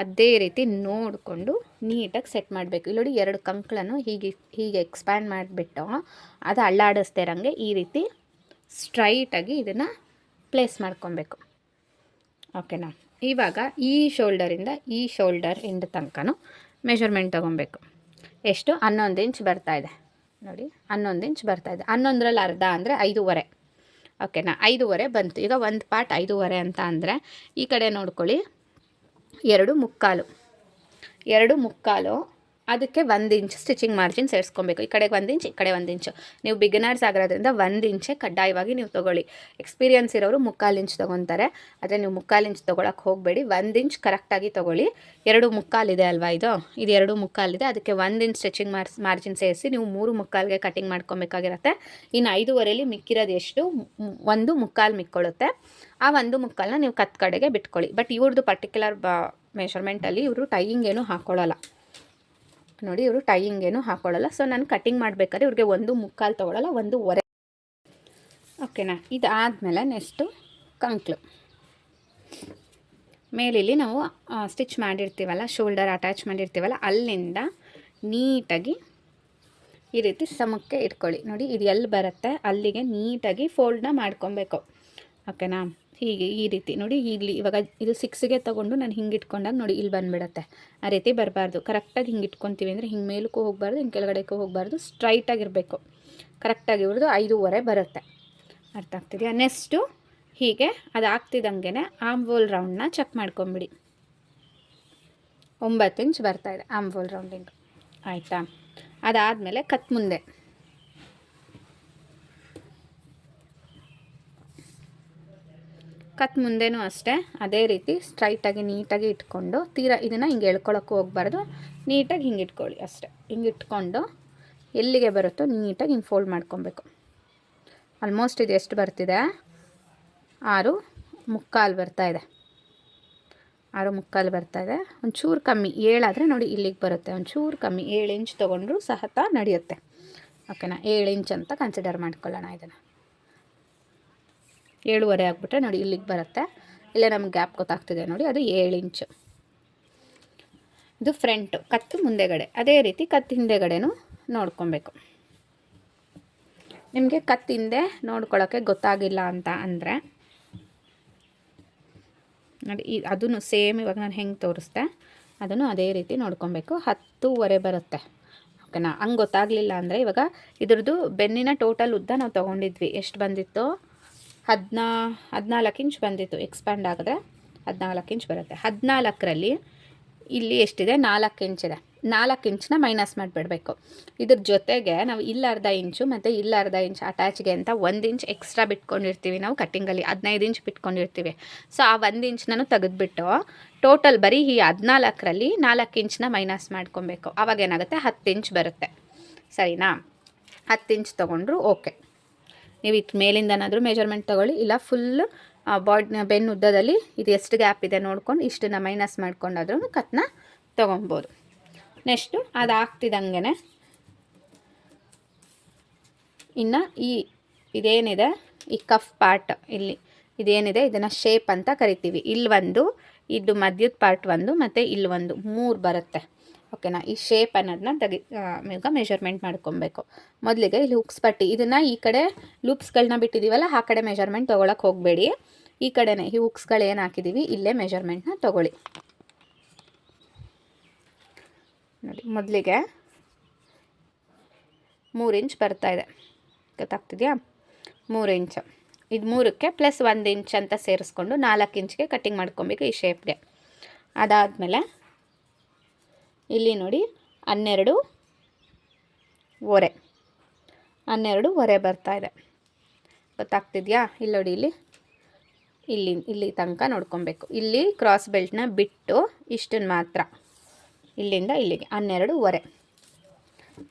ಅದೇ ರೀತಿ ನೋಡಿಕೊಂಡು ನೀಟಾಗಿ ಸೆಟ್ ಮಾಡಬೇಕು. ಇಲ್ಲಿ ನೋಡಿ ಎರಡು ಕಂಕ್ಳನ್ನು ಹೀಗೆ ಹೀಗೆ ಎಕ್ಸ್ಪ್ಯಾಂಡ್ ಮಾಡಿಬಿಟ್ಟು ಅದು ಅಳ್ಳಾಡಿಸ್ದೇ ಇರೋಂಗೆ ಈ ರೀತಿ ಸ್ಟ್ರೈಟಾಗಿ ಇದನ್ನು ಪ್ಲೇಸ್ ಮಾಡ್ಕೊಬೇಕು. ಓಕೆನಾ ಇವಾಗ ಈ ಶೋಲ್ಡರಿಂದ ಈ ಶೋಲ್ಡರ್ ಇಂದ ತನಕನೂ ಮೆಷರ್ಮೆಂಟ್ ತೊಗೊಬೇಕು. ಎಷ್ಟು? ಹನ್ನೊಂದು ಇಂಚ್ ಬರ್ತಾಯಿದೆ ನೋಡಿ, ಹನ್ನೊಂದು ಇಂಚ್ ಬರ್ತಾಯಿದೆ ಹನ್ನೊಂದರಲ್ಲಿ ಅರ್ಧ ಅಂದರೆ ಐದೂವರೆ. ಓಕೆನಾ ಐದೂವರೆ ಬಂತು. ಈಗ ಒಂದು ಪಾರ್ಟ್ ಐದೂವರೆ ಅಂತ ಅಂದರೆ ಈ ಕಡೆ ನೋಡ್ಕೊಳ್ಳಿ. ಎರಡು ಮುಕ್ಕಾಲು. ಎರಡು ಮುಕ್ಕಾಲು. ಅದಕ್ಕೆ ಒಂದು ಇಂಚ್ ಸ್ಟಿಚಿಂಗ್ ಮಾರ್ಜಿನ್ ಸೇರಿಸ್ಕೊಬೇಕು. ಈ ಕಡೆಗೆ ಒಂದು ಇಂಚ್, ಈ ಕಡೆ ಒಂದು ಇಂಚು. ನೀವು ಬಿಗಿನರ್ಸ್ ಆಗಿರೋದ್ರಿಂದ ಒಂದು ಇಂಚೆ ಕಡ್ಡಾಯವಾಗಿ ನೀವು ತೊಗೊಳ್ಳಿ. ಎಕ್ಸ್ಪೀರಿಯನ್ಸ್ ಇರೋರು ಮುಕ್ಕಾಲು ಇಂಚ್ ತೊಗೊತಾರೆ. ಆದರೆ ನೀವು ಮುಕ್ಕಾಲು ಇಂಚ್ ತೊಗೊಳಕ್ಕೆ ಹೋಗಬೇಡಿ. ಒಂದು ಇಂಚ್ ಕರೆಕ್ಟಾಗಿ ತೊಗೊಳ್ಳಿ. ಎರಡು ಮುಕ್ಕಾಲಿದೆ ಅಲ್ವಾ ಇದು? ಇದು ಎರಡು ಮುಕ್ಕಾಲಿದೆ ಅದಕ್ಕೆ ಒಂದು ಇಂಚ್ ಸ್ಟಿಚಿಂಗ್ ಮಾರ್ಸ್ ಮಾರ್ಜಿನ್ ಸೇರಿಸಿ ನೀವು ಮೂರು ಮುಕ್ಕಾಲಿಗೆ ಕಟಿಂಗ್ ಮಾಡ್ಕೊಬೇಕಾಗಿರುತ್ತೆ. ಇನ್ನು ಐದೂವರೆಯಲ್ಲಿ ಮಿಕ್ಕಿರೋದು ಎಷ್ಟು? ಒಂದು ಮುಕ್ಕಾಲು ಮಿಕ್ಕೊಳ್ಳುತ್ತೆ. ಆ ಒಂದು ಮುಕ್ಕಾಲನ್ನ ನೀವು ಕತ್ ಕಡೆಗೆ ಬಿಟ್ಕೊಳ್ಳಿ. ಬಟ್ ಇವ್ರದ್ದು ಪರ್ಟಿಕ್ಯುಲರ್ ಬ ಮೆಷರ್ಮೆಂಟಲ್ಲಿ ಇವರು ಟೈಯಿಂಗ್ ಏನು ಹಾಕ್ಕೊಳ್ಳಲ್ಲ ನೋಡಿ, ಇವರು ಟೈಯಿಂಗ್ ಏನು ಹಾಕೊಳ್ಳಲ್ಲ. ಸೊ ನಾನು ಕಟಿಂಗ್ ಮಾಡಬೇಕಾದ್ರೆ ಇವ್ರಿಗೆ ಒಂದು ಮುಕ್ಕಾಲು ತೊಗೊಳಲ್ಲ, ಒಂದು ಒರೆ. ಓಕೆನಾ ಇದಾದಮೇಲೆ ನೆಕ್ಸ್ಟು ಕಂಕ್ಲು ಮೇಲಿಲ್ಲಿ ನಾವು ಸ್ಟಿಚ್ ಮಾಡಿರ್ತೀವಲ್ಲ ಶೋಲ್ಡರ್ ಅಟ್ಯಾಚ್ ಮಾಡಿರ್ತೀವಲ್ಲ, ಅಲ್ಲಿಂದ ನೀಟಾಗಿ ಈ ರೀತಿ ಸಮಕ್ಕೆ ಇಟ್ಕೊಳ್ಳಿ. ನೋಡಿ, ಇದು ಎಲ್ಲಿ ಬರುತ್ತೆ? ಅಲ್ಲಿಗೆ ನೀಟಾಗಿ ಫೋಲ್ಡ್ನ ಮಾಡ್ಕೊಬೇಕು. ಓಕೆನಾ ಹೀಗೆ ಈ ರೀತಿ. ನೋಡಿ, ಇಲ್ಲಿ ಇವಾಗ ಇದು ಸಿಕ್ಸ್ಗೆ ತೊಗೊಂಡು ನಾನು ಹಿಂಗೆ ಇಟ್ಕೊಂಡಾಗ ನೋಡಿ ಇಲ್ಲಿ ಬಂದುಬಿಡತ್ತೆ. ಆ ರೀತಿ ಬರಬಾರ್ದು. ಕರೆಕ್ಟಾಗಿ ಹಿಂಗೆ ಇಟ್ಕೊತೀವಿ ಅಂದರೆ ಹಿಂಗೆ ಮೇಲಕ್ಕೂ ಹೋಗಬಾರ್ದು, ಹಿಂಗೆ ಕೆಳಗಡೆಗೂ ಹೋಗಬಾರ್ದು ಸ್ಟ್ರೈಟಾಗಿರಬೇಕು ಕರೆಕ್ಟಾಗಿ ಇವ್ರದ್ದು ಐದೂವರೆ ಬರುತ್ತೆ. ಅರ್ಥ ಆಗ್ತಿದೆಯಾ? ನೆಕ್ಸ್ಟು ಹೀಗೆ ಅದು ಆಗ್ತಿದ್ದಂಗೆ ಆಮ್ವೋಲ್ ರೌಂಡ್ನ ಚೆಕ್ ಮಾಡ್ಕೊಂಬಿಡಿ. ಒಂಬತ್ತು ಇಂಚ್ ಬರ್ತಾಯಿದೆ ಆಮ್ವೋಲ್ ರೌಂಡಿಂಗ್ ಆಯಿತಾ? ಅದಾದಮೇಲೆ ಕತ್ ಮುಂದೆ. ಕತ್ ಮುಂದೆನೂ ಅಷ್ಟೇ. ಅದೇ ರೀತಿ ಸ್ಟ್ರೈಟಾಗಿ ನೀಟಾಗಿ ಇಟ್ಕೊಂಡು ತೀರಾ ಇದನ್ನು ಹಿಂಗೆ ಎಳ್ಕೊಳಕ್ಕೆ ಹೋಗ್ಬಾರ್ದು. ನೀಟಾಗಿ ಹಿಂಗೆ ಇಟ್ಕೊಳ್ಳಿ ಅಷ್ಟೇ. ಹಿಂಗೆ ಇಟ್ಕೊಂಡು ಎಲ್ಲಿಗೆ ಬರುತ್ತೋ ನೀಟಾಗಿ ಹಿಂಗೆ ಫೋಲ್ಡ್ ಮಾಡ್ಕೊಬೇಕು. ಆಲ್ಮೋಸ್ಟ್ ಇದು ಎಷ್ಟು ಬರ್ತಿದೆ? ಆರು ಮುಕ್ಕಾಲು ಬರ್ತಾ ಇದೆ. ಆರು ಮುಕ್ಕಾಲು ಬರ್ತಾ ಇದೆ. ಒಂಚೂರು ಕಮ್ಮಿ, ಏಳಾದರೆ ನೋಡಿ ಇಲ್ಲಿಗೆ ಬರುತ್ತೆ. ಒಂಚೂರು ಕಮ್ಮಿ, ಏಳು ಇಂಚ್ ತೊಗೊಂಡ್ರು ಸಹತ ನಡೆಯುತ್ತೆ. ಓಕೆನಾ ಏಳು ಇಂಚ್ ಅಂತ ಕನ್ಸಿಡರ್ ಮಾಡ್ಕೊಳ್ಳೋಣ ಇದನ್ನು. ಏಳುವರೆ ಆಗಿಬಿಟ್ರೆ ನೋಡಿ ಇಲ್ಲಿಗೆ ಬರುತ್ತೆ. ಇಲ್ಲೇ ನಮ್ಗೆ ಗ್ಯಾಪ್ ಗೊತ್ತಾಗ್ತಿದೆ ನೋಡಿ, ಅದು ಏಳು ಇಂಚು. ಇದು ಫ್ರಂಟು, ಕತ್ತು ಮುಂದೆಗಡೆ. ಅದೇ ರೀತಿ ಕತ್ತು ಹಿಂದೆಗಡೆನೂ ನೋಡ್ಕೊಬೇಕು. ನಿಮಗೆ ಕತ್ತು ಹಿಂದೆ ನೋಡ್ಕೊಳ್ಳೋಕ್ಕೆ ಗೊತ್ತಾಗಿಲ್ಲ ಅಂತ ಅಂದರೆ, ನೋಡಿ ಈ ಅದನ್ನು ಸೇಮ್ ಇವಾಗ ನಾನು ಹೆಂಗೆ ತೋರಿಸ್ದೆ, ಅದನ್ನು ಅದೇ ರೀತಿ ನೋಡ್ಕೊಬೇಕು. ಹತ್ತೂವರೆ ಬರುತ್ತೆ. ಓಕೆನಾ? ಹಂಗೆ ಗೊತ್ತಾಗಲಿಲ್ಲ ಅಂದರೆ ಇವಾಗ ಇದ್ರದ್ದು ಬೆನ್ನಿನ ಟೋಟಲ್ ಉದ್ದ ನಾವು ತೊಗೊಂಡಿದ್ವಿ. ಎಷ್ಟು ಬಂದಿತ್ತು ಹದಿನಾ, ಹದಿನಾಲ್ಕು ಇಂಚ್ ಬಂದಿತ್ತು ಎಕ್ಸ್ಪ್ಯಾಂಡ್ ಆಗಿದ್ರೆ ಹದಿನಾಲ್ಕು ಇಂಚ್ ಬರುತ್ತೆ. ಹದಿನಾಲ್ಕರಲ್ಲಿ ಇಲ್ಲಿ ಎಷ್ಟಿದೆ? ನಾಲ್ಕು ಇಂಚಿದೆ ನಾಲ್ಕು ಇಂಚನ್ನ ಮೈನಸ್ ಮಾಡಿಬಿಡಬೇಕು. ಇದ್ರ ಜೊತೆಗೆ ನಾವು ಇಲ್ಲಿ ಅರ್ಧ ಇಂಚು ಮತ್ತು ಇಲ್ಲಿ ಅರ್ಧ ಇಂಚ್ ಅಟ್ಯಾಚ್ಗೆ ಅಂತ ಒಂದು ಇಂಚ್ ಎಕ್ಸ್ಟ್ರಾ ಬಿಟ್ಕೊಂಡಿರ್ತೀವಿ ನಾವು ಕಟ್ಟಿಂಗಲ್ಲಿ ಹದಿನೈದು ಇಂಚ್ ಬಿಟ್ಕೊಂಡಿರ್ತೀವಿ. ಸೊ ಆ ಒಂದು ಇಂಚ್ನೂ ತೆಗೆದುಬಿಟ್ಟು ಟೋಟಲ್ ಬರೀ ಈ ಹದಿನಾಲ್ಕರಲ್ಲಿ ನಾಲ್ಕು ಇಂಚನ್ನ ಮೈನಸ್ ಮಾಡ್ಕೊಬೇಕು. ಆವಾಗ ಏನಾಗುತ್ತೆ? ಹತ್ತು ಇಂಚ್ ಬರುತ್ತೆ. ಸರಿನಾ? ಹತ್ತು ಇಂಚ್ ತೊಗೊಂಡ್ರು ಓಕೆ ನೀವು ಇದು ಮೇಲಿಂದನಾದರೂ ಮೆಜರ್ಮೆಂಟ್ ತೊಗೊಳ್ಳಿ. ಇಲ್ಲ ಫುಲ್ ಬಾಡ್ ಬೆನ್ನು ಉದ್ದದಲ್ಲಿ ಇದು ಎಷ್ಟು ಗ್ಯಾಪ್ ಇದೆ ನೋಡ್ಕೊಂಡು ಇಷ್ಟನ್ನ ಮೈನಸ್ ಮಾಡ್ಕೊಂಡಾದ್ರೂ ಕತ್ನ ತೊಗೊಬೋದು ನೆಕ್ಸ್ಟು ಅದು ಆಗ್ತಿದ್ದಂಗೆ ಇನ್ನು ಈ, ಇದೇನಿದೆ? ಈ ಕಫ್ ಪಾರ್ಟ್ ಇಲ್ಲಿ. ಇದೇನಿದೆ? ಇದನ್ನು ಶೇಪ್ ಅಂತ ಕರಿತೀವಿ. ಇಲ್ಲಿ ಒಂದು, ಇದು ಮಧ್ಯದ ಪಾರ್ಟ್ ಒಂದು, ಮತ್ತು ಇಲ್ಲಿ ಒಂದು. ಮೂರು ಬರುತ್ತೆ. ಓಕೆನಾ? ಈ ಶೇಪ್ ಅನ್ನೋದನ್ನ ತೆಗಿ ಈಗ ಮೆಷರ್ಮೆಂಟ್ ಮಾಡ್ಕೊಬೇಕು. ಮೊದಲಿಗೆ ಇಲ್ಲಿ ಹುಕ್ಸ್ ಪಟ್ಟಿ, ಇದನ್ನು ಈ ಕಡೆ ಲೂಪ್ಸ್ಗಳನ್ನ ಬಿಟ್ಟಿದ್ದೀವಲ್ಲ ಆ ಕಡೆ ಮೆಷರ್ಮೆಂಟ್ ತೊಗೊಳಕ್ಕೆ ಹೋಗಬೇಡಿ. ಈ ಕಡೆನೇ, ಈ ಹುಕ್ಸ್ಗಳು ಏನು ಹಾಕಿದ್ದೀವಿ ಇಲ್ಲೇ ಮೆಷರ್ಮೆಂಟ್ನ ತೊಗೊಳ್ಳಿ. ನೋಡಿ, ಮೊದಲಿಗೆ ಮೂರು ಇಂಚ್ ಬರ್ತಾ ಇದೆ. ಗೊತ್ತಾಗ್ತಿದೆಯಾ? ಮೂರು ಇಂಚ್ ಇದು ಮೂರಕ್ಕೆ ಪ್ಲಸ್ ಒಂದು ಇಂಚ್ ಅಂತ ಸೇರಿಸ್ಕೊಂಡು ನಾಲ್ಕು ಇಂಚ್ಗೆ ಕಟ್ಟಿಂಗ್ ಮಾಡ್ಕೊಬೇಕು ಈ ಶೇಪ್ಗೆ ಅದಾದಮೇಲೆ ಇಲ್ಲಿ ನೋಡಿ ಹನ್ನೆರಡು ಒರೆ ಹನ್ನೆರಡು ಒರೆ ಬರ್ತಾ ಇದೆ. ಗೊತ್ತಾಗ್ತಿದೆಯಾ? ಇಲ್ಲಿ ನೋಡಿ, ಇಲ್ಲಿ ಇಲ್ಲಿ ಇಲ್ಲಿ ತನಕ ನೋಡ್ಕೊಬೇಕು. ಇಲ್ಲಿ ಕ್ರಾಸ್ ಬೆಲ್ಟ್ನ ಬಿಟ್ಟು ಇಷ್ಟನ್ನು ಮಾತ್ರ. ಇಲ್ಲಿಂದ ಇಲ್ಲಿಗೆ ಹನ್ನೆರಡು ಒರೆ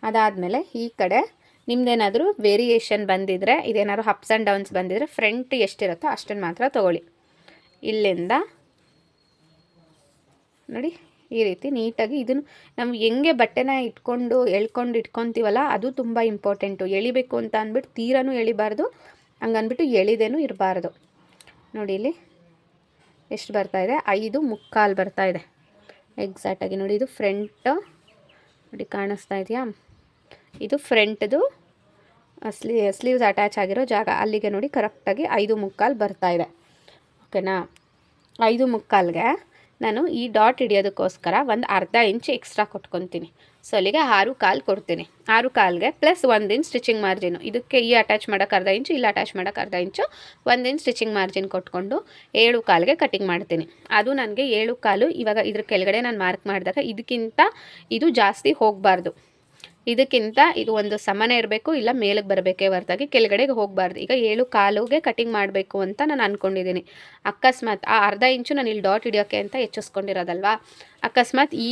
ಅದಾದಮೇಲೆ ಈ ಕಡೆ ನಿಮ್ದೇನಾದರೂ ವೇರಿಯೇಷನ್ ಬಂದಿದ್ರೆ, ಇದೇನಾದ್ರು ಅಪ್ಸ್ ಆ್ಯಂಡ್ ಡೌನ್ಸ್ ಬಂದಿದ್ರೆ ಫ್ರಂಟ್ ಎಷ್ಟಿರುತ್ತೋ ಅಷ್ಟನ್ನು ಮಾತ್ರ ತೊಗೊಳ್ಳಿ. ಇಲ್ಲಿಂದ ನೋಡಿ ಈ ರೀತಿ ನೀಟಾಗಿ ಇದನ್ನು ನಾವು ಹೆಂಗೆ ಬಟ್ಟೆನ ಇಟ್ಕೊಂಡು, ಎಳ್ಕೊಂಡು ಇಟ್ಕೊತೀವಲ್ಲ, ಅದು ತುಂಬ ಇಂಪಾರ್ಟೆಂಟು ಎಳಿಬೇಕು ಅಂತ ಅಂದ್ಬಿಟ್ಟು ತೀರನೂ ಎಳಿಬಾರ್ದು, ಹಂಗನ್ಬಿಟ್ಟು ಎಳಿದೇನೂ ಇರಬಾರ್ದು. ನೋಡಿ ಇಲ್ಲಿ, ಎಷ್ಟು ಬರ್ತಾ ಇದೆ? ಐದು ಮುಕ್ಕಾಲು ಬರ್ತಾ ಇದೆ. ಎಕ್ಸಾಕ್ಟಾಗಿ ನೋಡಿ, ಇದು ಫ್ರಂಟ್ ನೋಡಿ, ಕಾಣಿಸ್ತಾ ಇದೆಯಾ? ಇದು ಫ್ರಂಟ್ದು ಸ್ಲೀ ಸ್ಲೀವ್ಸ್ ಅಟ್ಯಾಚ್ ಆಗಿರೋ ಜಾಗ. ಅಲ್ಲಿಗೆ ನೋಡಿ ಕರೆಕ್ಟಾಗಿ ಐದು ಮುಕ್ಕಾಲು ಬರ್ತಾ ಇದೆ. ಓಕೆನಾ ಐದು ಮುಕ್ಕಾಲ್ಗೆ ನಾನು ಈ ಡಾಟ್ ಹಿಡಿಯೋದಕ್ಕೋಸ್ಕರ ಒಂದು ಅರ್ಧ ಇಂಚ್ ಎಕ್ಸ್ಟ್ರಾ ಕೊಟ್ಕೊತೀನಿ. ಸೊ ಅಲ್ಲಿಗೆ ಆರು ಕಾಲು ಕೊಡ್ತೀನಿ. ಆರು ಕಾಲ್ಗೆ ಪ್ಲಸ್ ಒಂದು ಇಂಚ್ ಸ್ಟಿಚಿಂಗ್ ಮಾರ್ಜಿನು ಇದಕ್ಕೆ ಈ ಅಟ್ಯಾಚ್ ಮಾಡೋಕೆ ಅರ್ಧ ಇಂಚು, ಇಲ್ಲಿ ಅಟ್ಯಾಚ್ ಮಾಡೋಕೆ ಅರ್ಧ ಇಂಚು, ಒಂದು ಇಂಚ್ ಸ್ಟಿಚಿಂಗ್ ಮಾರ್ಜಿನ್ ಕೊಟ್ಕೊಂಡು ಏಳು ಕಾಲ್ಗೆ ಕಟಿಂಗ್ ಮಾಡ್ತೀನಿ. ಅದು ನನಗೆ ಏಳು ಕಾಲು ಇವಾಗ ಇದ್ರ ಕೆಳಗಡೆ ನಾನು ಮಾರ್ಕ್ ಮಾಡಿದಾಗ ಇದಕ್ಕಿಂತ ಇದು ಜಾಸ್ತಿ ಹೋಗಬಾರ್ದು. ಇದಕ್ಕಿಂತ ಇದು ಒಂದು ಸಮಾನ ಇರಬೇಕು, ಇಲ್ಲ ಮೇಲಕ್ಕೆ ಬರಬೇಕೇ ಹೊರತಾಗಿ ಕೆಳಗಡೆಗೆ ಹೋಗಬಾರ್ದು. ಈಗ ಏಳು ಕಾಲುಗೆ ಕಟಿಂಗ್ ಮಾಡಬೇಕು ಅಂತ ನಾನು ಅಂದ್ಕೊಂಡಿದ್ದೀನಿ ಅಕಸ್ಮಾತ್ ಆ ಅರ್ಧ ಇಂಚು ನಾನು ಇಲ್ಲಿ ಡಾಟ್ ಹಿಡಿಯೋಕ್ಕೆ ಅಂತ ಹೆಚ್ಚಿಸ್ಕೊಂಡಿರೋದಲ್ವಾ ಅಕಸ್ಮಾತ್ ಈ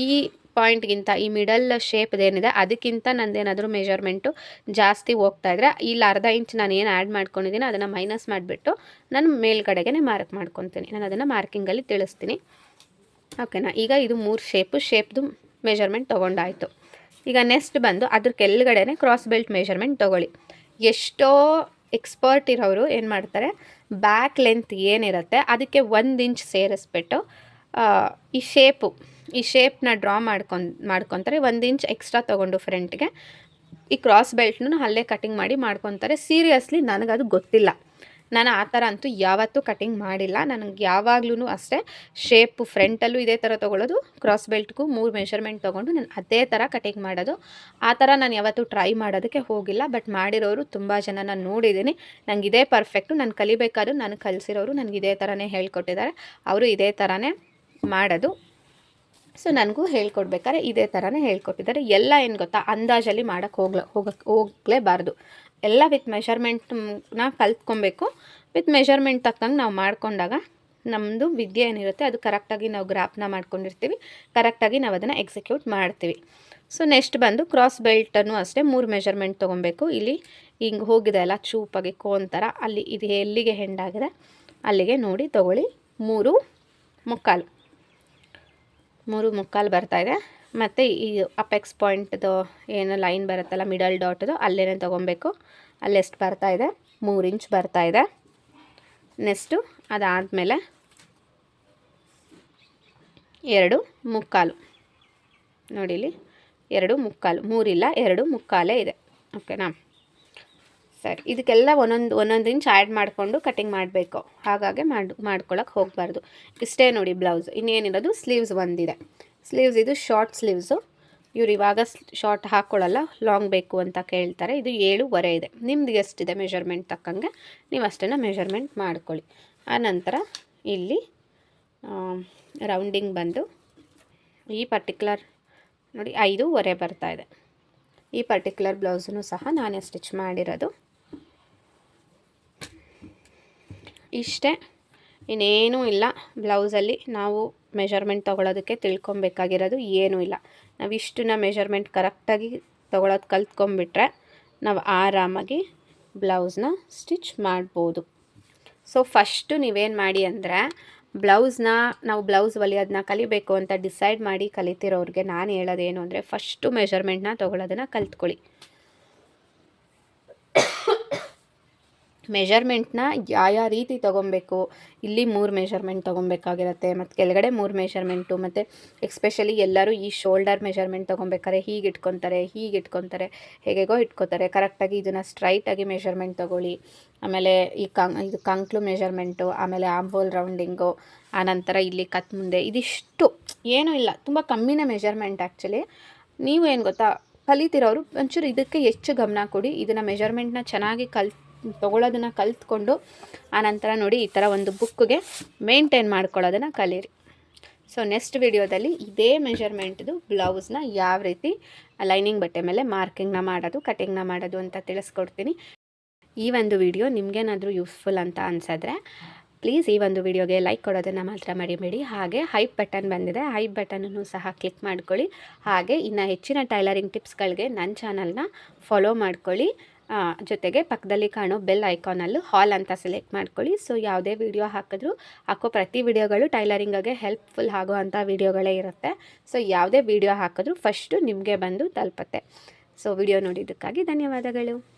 ಪಾಯಿಂಟ್ಗಿಂತ ಈ ಮಿಡಲ್ ಶೇಪ್ದೇನಿದೆ ಅದಕ್ಕಿಂತ ನಂದೇನಾದರೂ ಮೆಜರ್ಮೆಂಟು ಜಾಸ್ತಿ ಹೋಗ್ತಾ ಇದ್ರೆ, ಇಲ್ಲಿ ಅರ್ಧ ಇಂಚ್ ನಾನು ಏನು ಆ್ಯಡ್ ಮಾಡ್ಕೊಂಡಿದ್ದೀನಿ ಅದನ್ನು ಮೈನಸ್ ಮಾಡಿಬಿಟ್ಟು ನಾನು ಮೇಲ್ಗಡೆಗೆ ಮಾರ್ಕ್ ಮಾಡ್ಕೊತೀನಿ. ನಾನು ಅದನ್ನು ಮಾರ್ಕಿಂಗಲ್ಲಿ ತಿಳಿಸ್ತೀನಿ. ಓಕೆನಾ ಈಗ ಇದು ಮೂರು ಶೇಪು ಶೇಪ್ದು ಮೆಜರ್ಮೆಂಟ್ ತೊಗೊಂಡಾಯಿತು. ಈಗ ನೆಕ್ಸ್ಟ್ ಬಂದು ಅದ್ರ ಕೆಳಗಡೆನೆ ಕ್ರಾಸ್ ಬೆಲ್ಟ್ ಮೆಷರ್ಮೆಂಟ್ ತೊಗೊಳ್ಳಿ. ಎಷ್ಟೋ ಎಕ್ಸ್ಪರ್ಟ್ ಇರೋರು ಏನು ಮಾಡ್ತಾರೆ? ಬ್ಯಾಕ್ ಲೆಂತ್ ಏನಿರುತ್ತೆ, ಅದಕ್ಕೆ ಒಂದು ಇಂಚ್ ಸೇರಿಸ್ಬಿಟ್ಟು ಈ ಶೇಪು ಈ ಶೇಪ್ನ ಡ್ರಾ ಮಾಡ್ಕೊಂಡು, ಮಾಡ್ಕೊತಾರೆ. ಒಂದು ಇಂಚ್ ಎಕ್ಸ್ಟ್ರಾ ತೊಗೊಂಡು ಫ್ರಂಟ್ಗೆ ಈ ಕ್ರಾಸ್ ಬೆಲ್ಟ್ನೂ ಅಲ್ಲೇ ಕಟಿಂಗ್ ಮಾಡಿ ಮಾಡ್ಕೊತಾರೆ. ಸೀರಿಯಸ್ಲಿ ನನಗದು ಗೊತ್ತಿಲ್ಲ. ನಾನು ಆ ಥರ ಅಂತೂ ಯಾವತ್ತೂ ಕಟಿಂಗ್ ಮಾಡಿಲ್ಲ. ನನಗೆ ಯಾವಾಗ್ಲೂ ಅಷ್ಟೇ ಶೇಪು ಫ್ರಂಟಲ್ಲೂ ಇದೇ ಥರ ತೊಗೊಳ್ಳೋದು ಕ್ರಾಸ್ ಬೆಲ್ಟ್ಗೂ ಮೂರು ಮೆಷರ್ಮೆಂಟ್ ತೊಗೊಂಡು ನಾನು ಅದೇ ಥರ ಕಟಿಂಗ್ ಮಾಡೋದು. ಆ ಥರ ನಾನು ಯಾವತ್ತೂ ಟ್ರೈ ಮಾಡೋದಕ್ಕೆ ಹೋಗಿಲ್ಲ ಬಟ್ ಮಾಡಿರೋರು ತುಂಬ ಜನ ನಾನು ನೋಡಿದ್ದೀನಿ. ನನಗೆ ಇದೇ ಪರ್ಫೆಕ್ಟು ನಾನು ಕಲಿಬೇಕಾದ್ರೂ ನಾನು ಕಲಿಸಿರೋರು ನನಗೆ ಇದೇ ಥರನೇ ಹೇಳ್ಕೊಟ್ಟಿದ್ದಾರೆ. ಅವರು ಇದೇ ಥರನೇ ಮಾಡೋದು. ಸೊ ನನಗೂ ಹೇಳ್ಕೊಡ್ಬೇಕಾದ್ರೆ ಇದೇ ಥರನೇ ಹೇಳ್ಕೊಟ್ಟಿದ್ದಾರೆ. ಎಲ್ಲ ಏನು ಗೊತ್ತಾ? ಅಂದಾಜಲ್ಲಿ ಮಾಡೋಕ್ಕೆ ಹೋಗ್ಲ ಹೋಗಕ್ಕೆ ಹೋಗಲೇಬಾರ್ದು. ಎಲ್ಲ ವಿತ್ ಮೆಷರ್ಮೆಂಟ್ನ ಕಲ್ತ್ಕೊಬೇಕು. ವಿತ್ ಮೆಷರ್ಮೆಂಟ್ ತಕ್ಕಂಗೆ ನಾವು ಮಾಡಿಕೊಂಡಾಗ ನಮ್ಮದು ವಿದ್ಯೆ ಏನಿರುತ್ತೆ ಅದು ಕರೆಕ್ಟಾಗಿ ನಾವು ಗ್ರಾಫ್ನ ಮಾಡ್ಕೊಂಡಿರ್ತೀವಿ. ಕರೆಕ್ಟಾಗಿ ನಾವು ಅದನ್ನು ಎಕ್ಸಿಕ್ಯೂಟ್ ಮಾಡ್ತೀವಿ. ಸೊ ನೆಕ್ಸ್ಟ್ ಬಂದು ಕ್ರಾಸ್ ಬೆಲ್ಟನ್ನು ಅಷ್ಟೇ ಮೂರು ಮೆಷರ್ಮೆಂಟ್ ತೊಗೊಬೇಕು. ಇಲ್ಲಿ ಹಿಂಗೆ ಹೋಗಿದೆ ಅಲ್ಲ ಚೂಪಾಗಿ ಕೋನ್ ಥರ ಅಲ್ಲಿ ಇದು ಎಲ್ಲಿಗೆ ಹೆಂಡಾಗಿದೆ ಅಲ್ಲಿಗೆ ನೋಡಿ ತೊಗೊಳ್ಳಿ. ಮೂರು ಮುಕ್ಕಾಲು. ಮೂರು ಮುಕ್ಕಾಲು ಇದೆ. ಮತ್ತು ಈ ಅಪೆಕ್ಸ್ ಪಾಯಿಂಟ್ದು ಏನು ಲೈನ್ ಬರುತ್ತಲ್ಲ ಮಿಡಲ್ ಡಾಟ್ದು ಅಲ್ಲೇನೆ ತೊಗೊಬೇಕು. ಅಲ್ಲೆಷ್ಟು ಇದೆ? ಮೂರು ಇಂಚ್ ಬರ್ತಾ ಇದೆ. ನೆಕ್ಸ್ಟು ಅದಾದಮೇಲೆ ಎರಡು ಮುಕ್ಕಾಲು. ನೋಡಿಲಿ, ಎರಡು ಮುಕ್ಕಾಲು. ಮೂರಿಲ್ಲ, ಎರಡು ಮುಕ್ಕಾಲೇ ಇದೆ. ಓಕೆನಾ ಸರಿ, ಇದಕ್ಕೆಲ್ಲ ಒಂದೊಂದು ಒಂದೊಂದು ಇಂಚ್ ಆ್ಯಡ್ ಮಾಡಿಕೊಂಡು ಕಟಿಂಗ್ ಮಾಡಬೇಕು. ಹಾಗಾಗಿ ಮಾಡಿ ಮಾಡ್ಕೊಳಕ್ಕೆ ಹೋಗಬಾರ್ದು. ಇಷ್ಟೇ ನೋಡಿ ಬ್ಲೌಸ್ ಇನ್ನೇನಿರೋದು? ಸ್ಲೀವ್ಸ್ ಒಂದಿದೆ. ಸ್ಲೀವ್ಸ್ ಇದು ಶಾರ್ಟ್ ಸ್ಲೀವ್ಸು ಇವ್ರು ಇವಾಗ ಶಾರ್ಟ್ ಹಾಕ್ಕೊಳ್ಳಲ್ಲ ಲಾಂಗ್ ಬೇಕು ಅಂತ ಕೇಳ್ತಾರೆ. ಇದು ಏಳುವರೆ ಇದೆ. ನಿಮ್ದು ಎಷ್ಟಿದೆ ಮೆಷರ್ಮೆಂಟ್ ತಕ್ಕಂಗೆ? ನೀವು ಅಷ್ಟನ್ನು ಮೆಷರ್ಮೆಂಟ್ ಮಾಡ್ಕೊಳ್ಳಿ. ಆನಂತರ ಇಲ್ಲಿ ರೌಂಡಿಂಗ್ ಬಂದು ಈ ಪರ್ಟಿಕ್ಯುಲರ್ ನೋಡಿ, ಐದೂವರೆ ಬರ್ತಾ ಇದೆ. ಈ ಪರ್ಟಿಕ್ಯುಲರ್ ಬ್ಲೌಸನ್ನು ಸಹ ನಾನೇ ಸ್ಟಿಚ್ ಮಾಡಿರೋದು. ಇಷ್ಟೇ. ಇನ್ನೇನೂ ಇಲ್ಲ. ಬ್ಲೌಸಲ್ಲಿ ನಾವು ಮೆಷರ್ಮೆಂಟ್ ತೊಗೊಳೋದಕ್ಕೆ ತಿಳ್ಕೊಬೇಕಾಗಿರೋದು ಏನೂ ಇಲ್ಲ. ನಾವು ಇಷ್ಟನ್ನ ಮೆಷರ್ಮೆಂಟ್ ಕರೆಕ್ಟಾಗಿ ತೊಗೊಳೋದು ಕಲ್ತ್ಕೊಂಬಿಟ್ರೆ ನಾವು ಆರಾಮಾಗಿ ಬ್ಲೌಸ್ನ ಸ್ಟಿಚ್ ಮಾಡ್ಬೋದು. ಸೊ ಫಸ್ಟು ನೀವೇನು ಮಾಡಿ ಅಂದರೆ ಬ್ಲೌಸ್ನ ನಾವು ಬ್ಲೌಸ್ ಹೊಲಿಯೋದನ್ನ ಕಲಿಬೇಕು ಅಂತ ಡಿಸೈಡ್ ಮಾಡಿ ಕಲಿತಿರೋರಿಗೆ ನಾನು ಹೇಳೋದೇನು ಅಂದರೆ ಫಸ್ಟು ಮೆಷರ್ಮೆಂಟ್ನ ತೊಗೊಳೋದನ್ನು ಕಲ್ತ್ಕೊಳ್ಳಿ. ಮೆಷರ್ಮೆಂಟ್ನ ಯಾವ ರೀತಿ ತೊಗೊಬೇಕು, ಇಲ್ಲಿ ಮೂರು ಮೆಷರ್ಮೆಂಟ್ ತೊಗೊಬೇಕಾಗಿರುತ್ತೆ, ಮತ್ತು ಕೆಳಗಡೆ ಮೂರು ಮೆಷರ್ಮೆಂಟು ಮತ್ತು ಎಕ್ಸ್ಪೆಷಲಿ ಎಲ್ಲರೂ ಈ ಶೋಲ್ಡರ್ ಮೆಷರ್ಮೆಂಟ್ ತೊಗೊಬೇಕಾರೆ ಹೀಗೆ ಇಟ್ಕೊತಾರೆ ಹೀಗೆ ಇಟ್ಕೊತಾರೆ, ಹೇಗೆಗೋ ಇಟ್ಕೊತಾರೆ. ಕರೆಕ್ಟಾಗಿ ಇದನ್ನು ಸ್ಟ್ರೈಟಾಗಿ ಮೆಷರ್ಮೆಂಟ್ ತೊಗೊಳ್ಳಿ. ಆಮೇಲೆ ಈ ಕಂ, ಇದು ಕಂಕ್ಲು ಮೆಷರ್ಮೆಂಟು ಆಮೇಲೆ ಆಂಬೋಲ್ ರೌಂಡಿಂಗು ಆನಂತರ ಇಲ್ಲಿ ಕತ್ ಮುಂದೆ, ಇದಿಷ್ಟು. ಏನೂ ಇಲ್ಲ, ತುಂಬ ಕಮ್ಮಿನೇ ಮೆಷರ್ಮೆಂಟ್ ಆ್ಯಕ್ಚುಲಿ ನೀವು ಏನು ಗೊತ್ತಾ, ಕಲಿತಿರೋರು ಒಂಚೂರು ಇದಕ್ಕೆ ಹೆಚ್ಚು ಗಮನ ಕೊಡಿ, ಇದನ್ನು ಮೆಷರ್ಮೆಂಟ್ನ ಚೆನ್ನಾಗಿ ಕಲ್ ತೊಗೊಳೋದನ್ನು ಕಲ್ತ್ಕೊಂಡು ಆನಂತರ ನೋಡಿ ಈ ಥರ ಒಂದು ಬುಕ್ಗೆ ಮೇಂಟೈನ್ ಮಾಡ್ಕೊಳ್ಳೋದನ್ನು ಕಲೀರಿ. ಸೊ ನೆಕ್ಸ್ಟ್ ವಿಡಿಯೋದಲ್ಲಿ ಇದೇ ಮೆಷರ್ಮೆಂಟ್ದು ಬ್ಲೌಸ್ನ ಯಾವ ರೀತಿ ಲೈನಿಂಗ್ ಬಟ್ಟೆ ಮೇಲೆ ಮಾರ್ಕಿಂಗ್ನ ಮಾಡೋದು ಕಟಿಂಗ್ನ ಮಾಡೋದು ಅಂತ ತಿಳಿಸ್ಕೊಡ್ತೀನಿ. ಈ ಒಂದು ವಿಡಿಯೋ ನಿಮಗೇನಾದರೂ ಯೂಸ್ಫುಲ್ ಅಂತ ಅನ್ಸಿದ್ರೆ ಪ್ಲೀಸ್ ಈ ಒಂದು ವಿಡಿಯೋಗೆ ಲೈಕ್ ಕೊಡೋದನ್ನು ಮಾತ್ರ ಮರಿಬೇಡಿ. ಹಾಗೆ ಹೈಪ್ ಬಟನ್ ಬಂದಿದೆ ಹೈಪ್ ಬಟನನ್ನು ಸಹ ಕ್ಲಿಕ್ ಮಾಡ್ಕೊಳ್ಳಿ. ಹಾಗೆ ಇನ್ನು ಹೆಚ್ಚಿನ ಟೈಲರಿಂಗ್ ಟಿಪ್ಸ್ಗಳಿಗೆ ನನ್ನ ಚಾನಲ್ನ ಫಾಲೋ ಮಾಡ್ಕೊಳ್ಳಿ. ಜೊತೆಗೆ ಪಕ್ಕದಲ್ಲಿ ಕಾಣೋ ಬೆಲ್ ಐಕಾನಲ್ಲೂ ಹಾಲ್ ಅಂತ ಸೆಲೆಕ್ಟ್ ಮಾಡ್ಕೊಳ್ಳಿ. ಸೊ ಯಾವುದೇ ವಿಡಿಯೋ ಹಾಕಿದ್ರೂ ಹಾಕೋ ಪ್ರತಿ ವಿಡಿಯೋಗಳು ಟೈಲರಿಂಗಾಗೆ ಹೆಲ್ಪ್ಫುಲ್ ಆಗುವಂಥ ವಿಡಿಯೋಗಳೇ ಇರುತ್ತೆ. ಸೊ ಯಾವುದೇ ವಿಡಿಯೋ ಹಾಕಿದ್ರೂ ಫಸ್ಟು ನಿಮಗೆ ಬಂದು ತಲುಪತ್ತೆ. ಸೊ ವಿಡಿಯೋ ನೋಡಿದ್ದಕ್ಕಾಗಿ ಧನ್ಯವಾದಗಳು.